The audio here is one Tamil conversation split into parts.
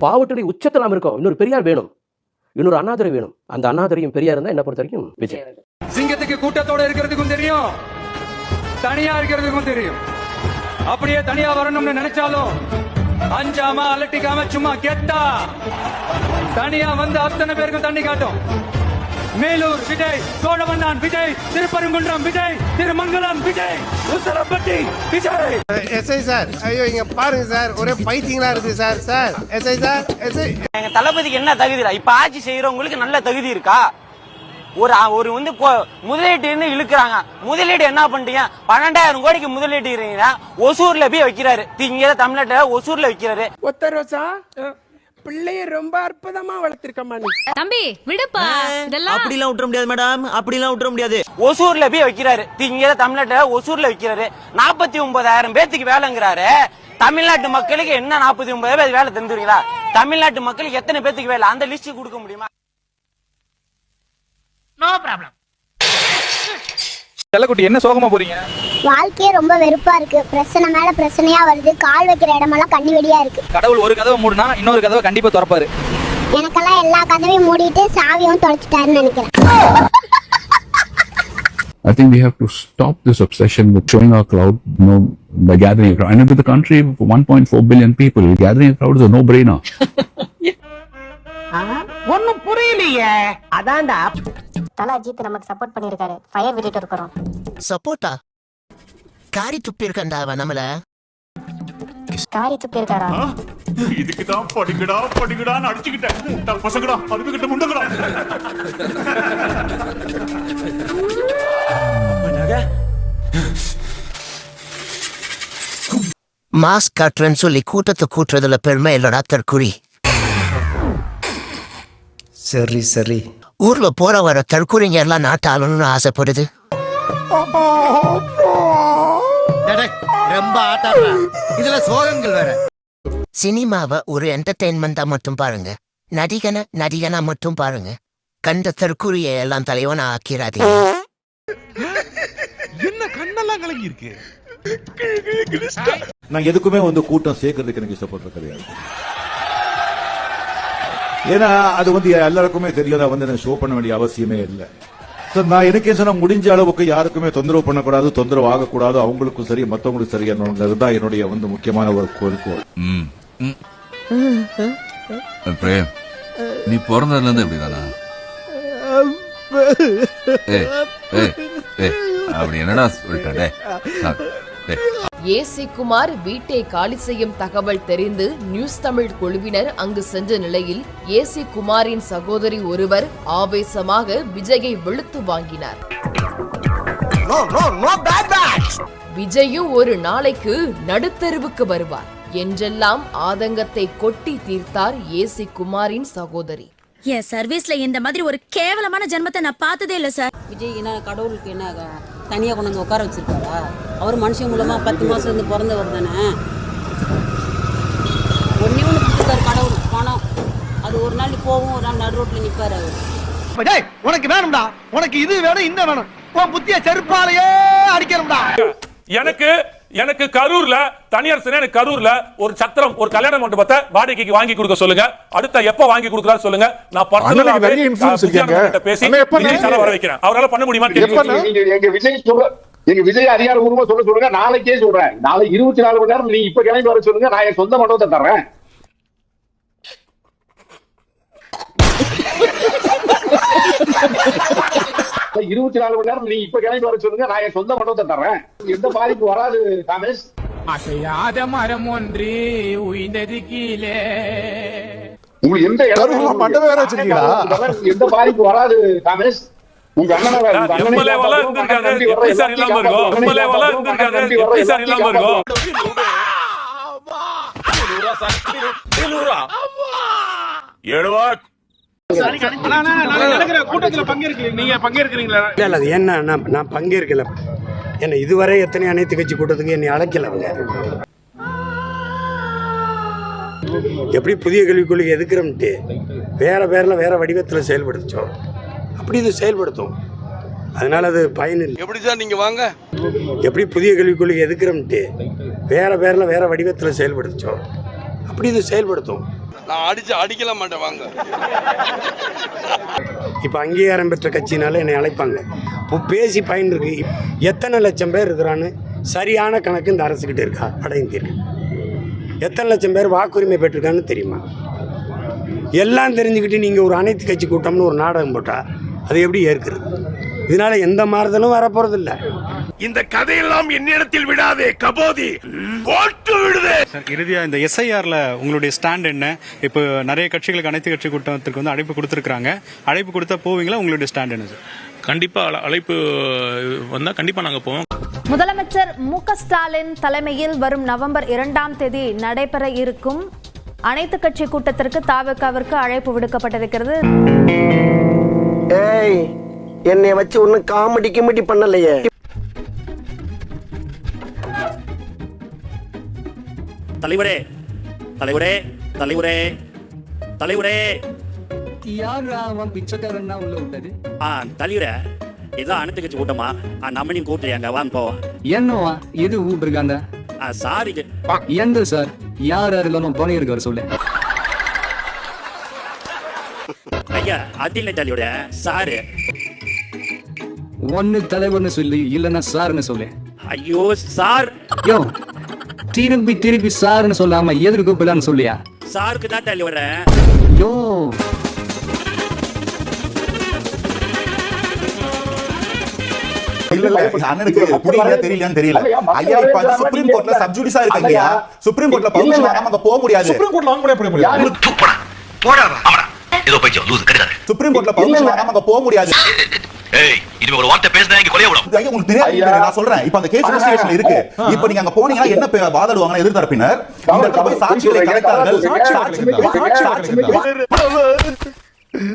பாவத்துடைய உச்சத்தில் நாம் இருக்கோம். இன்னொரு பெரியார் வேணும். இன்னொரு அண்ணாதுரை வேணும். அந்த அண்ணாதுரையும் பெரியார் தான் என்ன பொறுத்த வரைக்கும் விஜய். சிங்கத்துக்கு கூட்டத்தோட இருக்கிறதுக்கும் தெரியும். தனியா இருக்கிறதுக்கும் தெரியும். அப்படியே தனியா வரணும்னு நினைச்சாலும் அஞ்சாம அலட்டிக்காம சும்மா கெத்தா. தனியா வந்து அத்தனை பேருக்கும் தண்ணி காட்டும். மேலூர் விஜய் சோழவந்தான் விஜய் திருப்பரங்குன்றம் விஜய் திருமங்கலம் விஜய் உசலப்பட்டி விஜய். எஸ்ஐ சார் ஐயோ இங்க பாருங்க சார் ஒரே பைத்தியங்களா இருக்கு sir sir. SI sir SI. எங்க தளபதிக்கு என்ன தகுதி இப்ப ஆட்சி செய்யறவங்களுக்கு நல்ல தகுதி இருக்கா? ஒரு ஒரு வந்து முதலீட்டுன்னு இழுக்கிறாங்க. முதலீடு என்ன பண்றீங்க? பன்னெண்டாயிரம் கோடிக்கு முதலீட்டு இருக்கிறீங்க ஒசூர்ல போய் வைக்கிறாரு. இங்க தமிழ்நாட்டுல ஒசூர்ல வைக்கிறாரு. ஒத்த ரோசா? பிள்ளைய ரொம்ப அற்புதமா வளர்த்திருக்கம்மா நீ தம்பி விடுப்பா. இதெல்லாம் அப்படிலாம் விட்டுற முடியாது மேடம். அப்படிலாம் விட்டுற முடியாது. ஒசூர்ல போய் வைக்கிறாரு. இங்க தமிழ்நாட்டுல ஒசூர்ல வைக்கிறாரு. நாற்பத்தி ஒன்பதாயிரம் பேத்துக்கு வேலைங்கிறாரு. தமிழ்நாட்டு மக்களுக்கு என்ன நாற்பத்தி ஒன்பதாயிரம் வேலை தந்துருவீங்களா தமிழ்நாட்டு மக்களுக்கு எத்தனை பேத்துக்கு வேலை? அந்த லிஸ்ட் கொடுக்க முடியுமா? செல்லக்குட்டி என்ன சோகமா போறீங்க? வாழ்க்கையே ரொம்ப வெறுப்பா இருக்கு. பிரச்சனை மேல பிரச்சனையா வருது. கால் வைக்கிற இடமெல்லாம் கண்ணி வெடியா இருக்கு. கடவுள் ஒரு கதவை மூடுனா இன்னொரு கதவை கண்டிப்பா திறப்பாரு. எனக்கெல்லாம் எல்லா கதவையும் மூடிட்டு சாவியும் தொலைச்சிட்டாருன்னு நினைக்கிறேன். I think we have to stop this obsession with showing our crowd, you know, by gathering a crowd. And with the country of 1.4 billion people, gathering a crowd is a no-brainer. ஒண்ணும் புரியலையே. அதான்டா. தல அஜித் நமக்கு சப்போர்ட் பண்ணிருக்காரு. ஃபயர் விட்டுட்டு இருக்கிறோம். சப்போட்டா காரி துப்பி இருக்கண்டா அவன் நம்மள. காரி துப்பி இருக்காரா? இதுக்கு தான் படிக்கடா படிக்கடான்னு அடிச்சுக்கிட்டேன். முட்டாள் பசங்கடா அறுத்துக்கிட்ட முண்டங்கடா மாஸ்க் காட்டுறேன்னு சொல்லி கூட்டத்தை கூட்டுறதுல பெருமை இல்லடா தற்குறி சரி சரி. ஊர்ல போற வர தற்குறிங்க எல்லாம் நாட்டு ஆளணும்னு ஆசைப்படுது ரொம்ப ஆட்டாடுறா இதுல சோகங்கள் வேற. சினிமாவை ஒரு என்டர்டெயின்மெண்டா மட்டும் பாருங்க. நடிகனை நடிகனா மட்டும் பாருங்க. கண்ட தற்குறியை எல்லாம் தலைவனா ஆக்கிறாதீங்க நான் எதுக்குமே வந்து கூட்டம் சேர்க்கறதுக்கு எனக்கு இஷ்டப்படுறது கிடையாது ஏன்னா அது வந்து எல்லாருக்குமே தெரியும் அதை வந்து எனக்கு ஷோ பண்ண வேண்டிய அவசியமே இல்லை. ஸோ நான் எனக்கே சொன்ன முடிஞ்ச அளவுக்கு யாருக்குமே தொந்தரவு பண்ணக்கூடாது தொந்தரவு ஆகக்கூடாது. அவங்களுக்கும் சரி மற்றவங்களுக்கும் சரி என்னோட என்னுடைய வந்து முக்கியமான ஒரு கோரிக்கை பிரேம் நீ பிறந்ததுல இருந்து இப்படிதானா அப்படி என்னடா சொல்லிட்டே? ஏசி குமார் வீட்டை காலி செய்யும் தகவல் தெரிந்து நியூஸ் தமிழ் குழுவினர் அங்கு சென்ற நிலையில் ஏசி குமாரின் சகோதரி ஒருவர் ஆவேசமாக விஜயை வெளுத்து வாங்கினார். விஜயும் ஒரு நாளைக்கு நடுத்தெருவுக்கு வருவார். என்றெல்லாம் ஆதங்கத்தை கொட்டி தீர்த்தார் ஏசி குமாரின் சகோதரி. என் சர்வீஸ்ல இந்த மாதிரி ஒரு கேவலமான ஜென்மத்தை நான் பார்த்ததே இல்ல சார். விஜய் என்ன கடவுளுக்கு என்ன தனியா கொண்டு வந்து உட்கார வச்சிருக்காரா? அவர் மனுஷன் மூலமா பத்து மாசம் இருந்து பிறந்தவர் தானே? ஒன்னே ஒன்று கொடுத்துருக்காரு கடவுள் பணம். அது ஒரு நாள் போகும் ஒரு நாள் நடு ரோட்ல நிப்பாரு அவர். உனக்கு வேணும்டா. உனக்கு இது வேணும் இந்த வேணும். உன் புத்திய செருப்பாலேயே அடிக்கணும்டா. எனக்கு எனக்கு கரூர்ல தனியார் சிறை எனக்கு கரூர்ல ஒரு சத்திரம் ஒரு கல்யாண மண்டபத்தை வாடகைக்கு வாங்கி கொடுக்க சொல்லுங்க. அடுத்த எப்ப வாங்கி கொடுக்குறாரு சொல்லுங்க. நான். பர்சனலா பேசி வர வைக்கிறேன். அவரால பண்ண முடியுமா எங்க விஜய் சொல்ற எங்க விஜய் அதிகாரப்பூர்வமா சொல்ல சொல்லுங்க. நாளைக்கே சொல்றேன். நாளை இருபத்தி நாலு மணி நேரம் நீங்க இப்ப கிளம்பி வர சொல்லுங்க. நான் என் சொந்த மண்டபத்தை தர்றேன். இருபத்தி நாலு மணி நேரம் நீங்க இப்ப கிளம்பி வர சொல்லுங்க. நான் என் சொந்த மண்டபத்தை தர்றேன். எந்த பாதிப்பு வராது காமேஷ் அசையாத மரம் ஒன்று உயிர்ந்தது கீழே. உங்களுக்கு எந்த கரூர்ல மண்டபம் வேற வச்சிருக்கீங்களா? எந்த பாதிப்பு வராது காமேஷ் உங்க அண்ணனை உங்க அது என்ன நான் நான் பங்கேற்கல என்னை இதுவரை எத்தனை அனைத்து கட்சி கூட்டத்துக்கு என்னை அழைக்கல அவங்க எப்படி புதிய கல்விக் கொள்கை எதுக்குறோம்ட்டு வேற பேர்ல வேற வடிவத்தில் செயல்படுத்தோம் அப்படி இது செயல்படுத்தும் அதனால அது பயன் இல்லை எப்படி சார் நீங்க வாங்க எப்படி புதிய கல்விக் கொள்கை எதுக்குறோம்ட்டு வேற பேர்ல வேற வடிவத்தில் செயல்படுத்தோம் அப்படி இது செயல்படுத்தும்? நான் அடிச்சு அடிக்கல மாட்டேன் வாங்க. இப்போ அங்கீகாரம் பெற்ற கட்சினால என்னை அழைப்பாங்க. இப்போ பேசி பயன் இருக்கு எத்தனை லட்சம் பேர் இருக்கிறான்னு சரியான கணக்கு இந்த அரசுக்கிட்ட இருக்கா? வட இந்தியருக்கு எத்தனை லட்சம் பேர் வாக்குரிமை பெற்றிருக்கான்னு தெரியுமா? எல்லாம் தெரிஞ்சுக்கிட்டு நீங்கள் ஒரு அனைத்து கட்சி கூட்டம்னு ஒரு நாடகம் போட்டால் அது எப்படி ஏற்கிறது? இதனால் எந்த மாறுதலும் வரப்போகிறதில்ல இந்த கதையெல்லாம் என்னிடத்தில் விடாதே கபோதி. போட்டு விடுதே. இறுதியா இந்த எஸ்ஐஆர்ல உங்களுடைய ஸ்டாண்ட் என்ன? இப்போ நிறைய கட்சிகளுக்கு அனைத்து கட்சி கூட்டத்திற்கு வந்து அழைப்பு கொடுத்துருக்காங்க அழைப்பு கொடுத்தா போவீங்களா? உங்களுடைய ஸ்டாண்ட் என்ன சார்? கண்டிப்பா அழைப்பு வந்தா கண்டிப்பா நாங்க போவோம். முதலமைச்சர் மு க ஸ்டாலின் தலைமையில் வரும் நவம்பர் இரண்டாம் தேதி நடைபெற இருக்கும் அனைத்து கட்சி கூட்டத்திற்கு தாவகாவிற்கு அழைப்பு விடுக்கப்பட்டிருக்கிறது. ஏய் என்னைய வச்சு ஒன்னும் காமெடி கிமெடி பண்ணலையே. தலைவரே தலைவரே தலைவரே தலைவரே. யார் அவன் பிச்சைக்காரன் உள்ள விட்டது? ஆ தலைவரே இதான் அனைத்து கட்சி கூட்டமா? நம்மளையும் கூட்டுறியாங்க வாங்க போவோம் என்னவா? இது ஊப்பிருக்காங்க சாரி எந்த சார்? யார் யாரெல்லாம் பண்ணியிருக்காரு சொல்லு. ஐயா அதில்லை தலைவரே சாரு. ஒன்னு தலைவர்னு சொல்லி இல்லைன்னா சார்னு சொல்லு. ஐயோ சார். யோ திருப்பி திருப்பி சார்னு சொல்லாம எதிர்க்கு கூப்பிடலான்னு சொல்லியா? சாருக்கு தான் தலைவரே யோ இல்ல இல்ல அண்ணனுக்கு புரியல தெரியலையான்னு தெரியல. ஐயா இப்ப அந்த சுப்ரீம் கோர்ட்ல சப்ஜுடிஸா இருக்காங்க சுப்ரீம் கோர்ட்ல பர்மிஷன் வாங்காம அங்க போக முடியாது. சுப்ரீம் கோர்ட்ல வாங்க முடியாது ஏதோ போயிச்சோ லூசு கிடையாது சுப்ரீம் கோர்ட்ல பர்மிஷன் அங்க போக முடியாது. ஏய் இது ஒரு வார்த்தை பேசினா இங்க கொலைய விடும். ஐயா, உங்களுக்கு தெரியாது நான் சொல்றேன். இப்ப அந்த கேஸ் இன்வெஸ்டிகேஷன் இருக்கு. இப்ப நீங்க அங்க போனீங்கன்னா என்ன வாதாடுவாங்கன்னா எதிர்த்தரப்பினர். இந்த இடத்துல போய் சாட்சிகளை கலைத்தார்கள்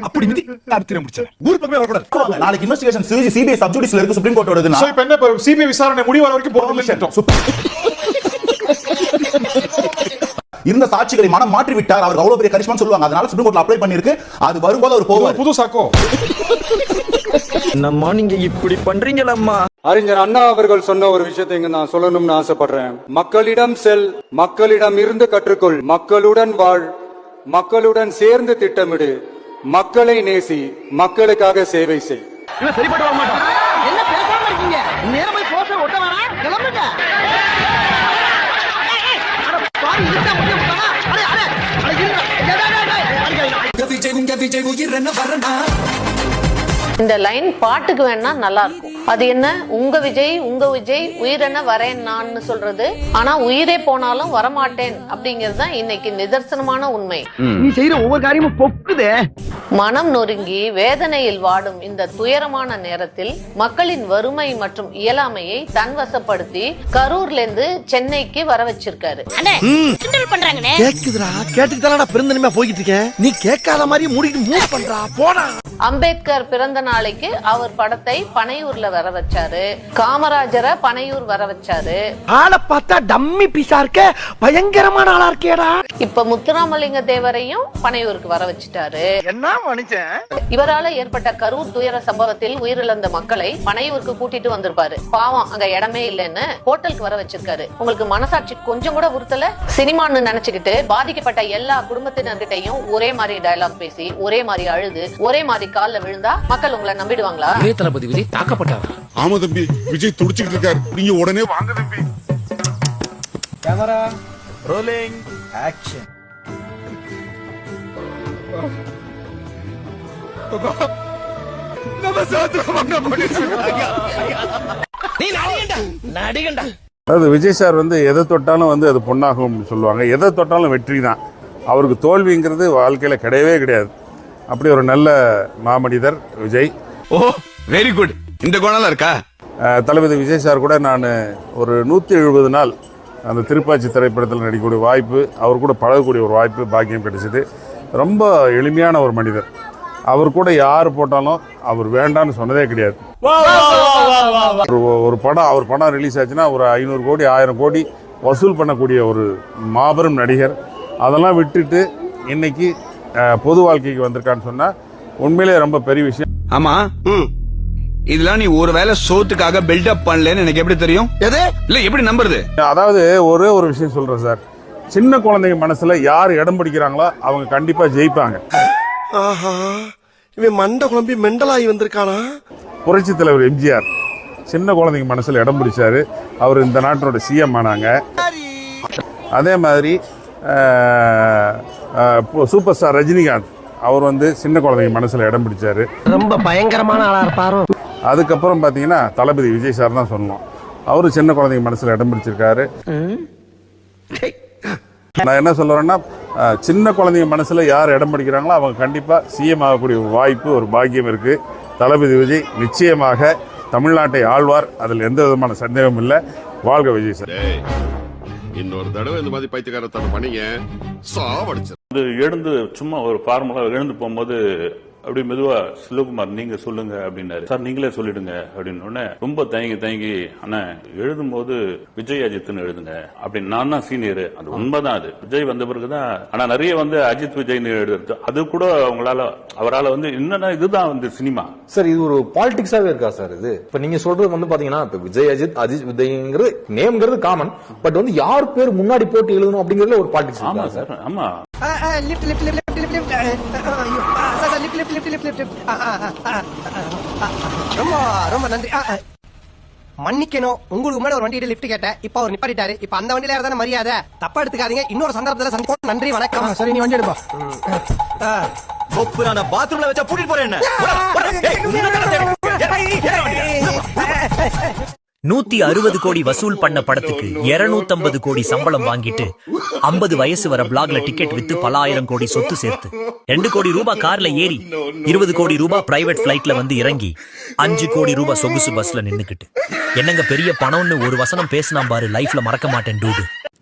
அப்படி மிதி அடுத்து முடிச்சேன். ஊர் பக்கமே வரக்கூடாது நாளைக்கு இன்வெஸ்டிகேஷன் சிபிஐ சப்ஜுடிஸ்ல இருக்கு சுப்ரீம் கோர்ட் வருதுன்னா இப்ப என்ன சிபிஐ விசாரணை முடிவு வரைக்கும் போறது இருந்த சாட்சிகளை மனம் மாற்றி விட்டார் அவர் அவ்வளவு பெரிய கரிஷ்மான்னு சொல்லுவாங்க. அதனால சுப்ரீம் கோர்ட்ல அப்ளை பண்ணிருக்கு அது வரும்போது அவர் போவார். புது சாக்கோ. என்னம்மா நீங்க இப்படி பண்றீங்களம்மா? அறிஞர் அண்ணா அவர்கள் சொன்ன ஒரு விஷயத்தை இங்க நான் சொல்லணும்னு ஆசைப்படுறேன். மக்களிடம் செல் மக்களிடம் இருந்து கற்றுக்கொள். மக்களுடன் வாழ் மக்களுடன் சேர்ந்து திட்டமிடு. மக்களை நேசி மக்களுக்காக சேவை செய். இந்த லைன் பாட்டுக்கு வேணா நல்லா இருக்கும். அது என்ன? உங்க விஜய் உங்க விஜய் உயிரென வரேன் நான் சொல்றது. ஆனா உயிரே போனாலும் வரமாட்டேன் அப்படிங்கிறது தான் இன்னைக்கு நிதர்சனமான உண்மை. நீ செய்யற ஒவ்வொரு காரியமும் பொக்குதே. மனம் நொறுங்கி வேதனையில் வாடும் இந்த துயரமான நேரத்தில் மக்களின் வறுமை மற்றும் இயலாமையை தன்வசப்படுத்தி கரூர்ல இருந்து சென்னைக்கு வர வச்சிருக்காரு. நீ கேட்காத மாதிரி அம்பேத்கர் பிறந்த நாளைக்கு அவர் படத்தை பனையூர்ல வர வச்சாரு. காமராஜரை பனையூர் வர வச்சாரு. ஆளை பார்த்தா டம்மி பீஸா இருக்க பயங்கரமான ஆளா இருக்கேடா. இப்ப முத்துராமலிங்க தேவரையும் பனையூருக்கு வர வச்சுட்டாரு. என்ன மனுஷன்? இவரால ஏற்பட்ட கரூர் துயர சம்பவத்தில் உயிரிழந்த மக்களை பனையூருக்கு கூட்டிட்டு வந்திருப்பாரு. பாவம் அங்க இடமே இல்லைன்னு ஹோட்டலுக்கு வர வச்சிருக்காரு. உங்களுக்கு மனசாட்சி கொஞ்சம் கூட உறுத்தல? சினிமான்னு நினைச்சுக்கிட்டு பாதிக்கப்பட்ட எல்லா குடும்பத்தினர்கிட்டையும் ஒரே மாதிரி டயலாக் பேசி ஒரே மாதிரி அழுது ஒரே மாதிரி கால்ல விழுந்தா மக்கள் உங்களை நம்பிடுவாங்களா? தளபதி விஜய் தாக்கப்பட்டார்? ஆமா தம்பி விஜய் துடிச்சுக்கிட்டு இருக்காரு. நீங்க உடனே வாங்க தம்பி. ரோலிங் ஆக்ஷன் அது விஜய் சார் வந்து எதை தொட்டாலும் வந்து அது அப்படின்னு சொல்லுவாங்க. எதை தொட்டாலும் வெற்றி தான். அவருக்கு தோல்விங்கிறது வாழ்க்கையில் கிடையவே கிடையாது. அப்படி ஒரு நல்ல மாமனிதர் விஜய். ஓ வெரி குட் இந்த குணம்லாம் இருக்கா? தளபதி விஜய் சார் கூட நான் ஒரு நூற்றி எழுபது நாள் அந்த திருப்பாச்சி திரைப்படத்தில் நடிக்கக்கூடிய வாய்ப்பு அவர் கூட பழகக்கூடிய ஒரு வாய்ப்பு பாக்கியம் கிடைச்சிது. ரொம்ப எளிமையான ஒரு மனிதர். அவர் கூட யார் போட்டாலும் அவர் வேண்டான்னு சொன்னதே கிடையாது. ஒரு ஒரு படம் அவர் படம் ரிலீஸ் ஆச்சுன்னா ஒரு ஐநூறு கோடி ஆயிரம் கோடி வசூல் பண்ணக்கூடிய ஒரு மாபெரும் நடிகர். அதெல்லாம் விட்டுட்டு இன்னைக்கு பொது வாழ்க்கைக்கு வந்திருக்கான்னு சொன்னா உண்மையிலே ரொம்ப பெரிய விஷயம். ஆமா. இதெல்லாம் நீ ஒருவேளை சோத்துக்காக பில்டப் பண்ணலன்னு எனக்கு எப்படி தெரியும்? எது? இல்ல எப்படி நம்புறது? அதாவது ஒரே ஒரு விஷயம் சொல்றேன் சார். சின்ன குழந்தைங்க மனசுல யார் இடம் பிடிக்கிறாங்களோ அவங்க கண்டிப்பா ஜெயிப்பாங்க. ஆஹா இவன் மண்டை குழம்பி மெண்டலாகி வந்திருக்கானா? புரட்சி தலைவர் எம்ஜிஆர் சின்ன குழந்தைங்க மனசுல இடம் பிடிச்சாரு. அவர் இந்த நாட்டினோட சிஎம் ஆனாங்க. அதே மாதிரி சூப்பர் ஸ்டார் ரஜினிகாந்த் அவர் வந்து சின்ன குழந்தைங்க மனசுல இடம் பிடிச்சாரு. ரொம்ப பயங்கரமான ஆளா இருப்பாரோ. அதுக்கப்புறம் பார்த்தீங்கன்னா தளபதி விஜய் சார் தான் சொல்லணும். அவரு சின்ன குழந்தைங்க மனசுல இடம் பிடிச்சிருக்காரு. நான் என்ன சொல்றேன்னா அஹ், சின்ன குழந்தைங்க மனசுல யார் இடம் பிடிக்கிறாங்களோ அவங்க கண்டிப்பா சிஎம் ஆகக்கூடிய ஒரு வாய்ப்பு ஒரு பாக்கியம் இருக்கு. தளபதி விஜய் நிச்சயமாக தமிழ்நாட்டை ஆழ்வார் அதில் எந்த விதமான சந்தேகமும் இல்லை. வாழ்க விஜய் சார். இன்னொரு தடவை இந்த மாதிரி பைத்தியக்காரத்தனம் பண்ணீங்க. சாவடிச்சு அது எழுந்து சும்மா ஒரு ஃபார்முலா எழுந்து போகும்போது அப்படி மெதுவா சிவகுமார் நீங்க சொல்லுங்க அப்படின்னாரு. சார் நீங்களே சொல்லிடுங்க அப்படின்னு ரொம்ப தயங்கி தயங்கி ஆனா எழுதும் போது விஜய் அஜித்னு எழுதுங்க அப்படின்னு. நான் தான் சீனியர். அது உண்மைதான் அது. விஜய் வந்த பிறகுதான் ஆனா நிறைய வந்து அஜித் விஜய்னு எழுதுறது. அது கூட அவங்களால அவரால வந்து என்னன்னா இதுதான் வந்து சினிமா. சார் இது ஒரு பாலிடிக்ஸாவே இருக்கா சார் இது? இப்ப நீங்க சொல்றது வந்து பாத்தீங்கன்னா இப்ப விஜய் அஜித் அஜித் விஜய்ங்கிறது நேம்ங்கிறது காமன் பட் வந்து யார் பேர் முன்னாடி போட்டு எழுதணும் அப்படிங்கறதுல ஒரு பாலிடிக்ஸ் ஆமா சார்? ஆமா. Lift lift lift lift lift ரொம்ப ரொம்ப நன்றி. ஆ, ஆ. மன்னிக்கணும். உங்களுக்கு முன்னாடி ஒரு வண்டியில லிஃப்ட் கேட்டேன். இப்ப அவர் நிப்பாட்டிட்டாரு. இப்ப அந்த வண்டியில யாரதான மரியாதை? தப்பா எடுத்துக்காதீங்க. இன்னொரு சந்தர்ப்பத்துல சந்திப்போம். நன்றி வணக்கம். சரி நீ வண்டி எடுப்பா. நான் பாத்ரூம்ல வச்சா கூட்டிட்டு போறேன் நூத்தி அறுபது கோடி வசூல் பண்ண படத்துக்கு இருநூத்தம்பது கோடி சம்பளம் வாங்கிட்டு ஐம்பது வயசு வர பிளாக்ல டிக்கெட் வித்து பல ஆயிரம் கோடி சொத்து சேர்த்து ரெண்டு கோடி ரூபாய் கார்ல ஏறி இருபது கோடி ரூபாய் பிரைவேட் பிளைட்ல வந்து இறங்கி அஞ்சு கோடி ரூபாய் சொகுசு பஸ்ல நின்னுக்கிட்டு. என்னங்க பெரிய பணம்னு ஒரு வசனம் பேசினா பாரு லைஃப்ல மறக்க மாட்டேன் டூடு.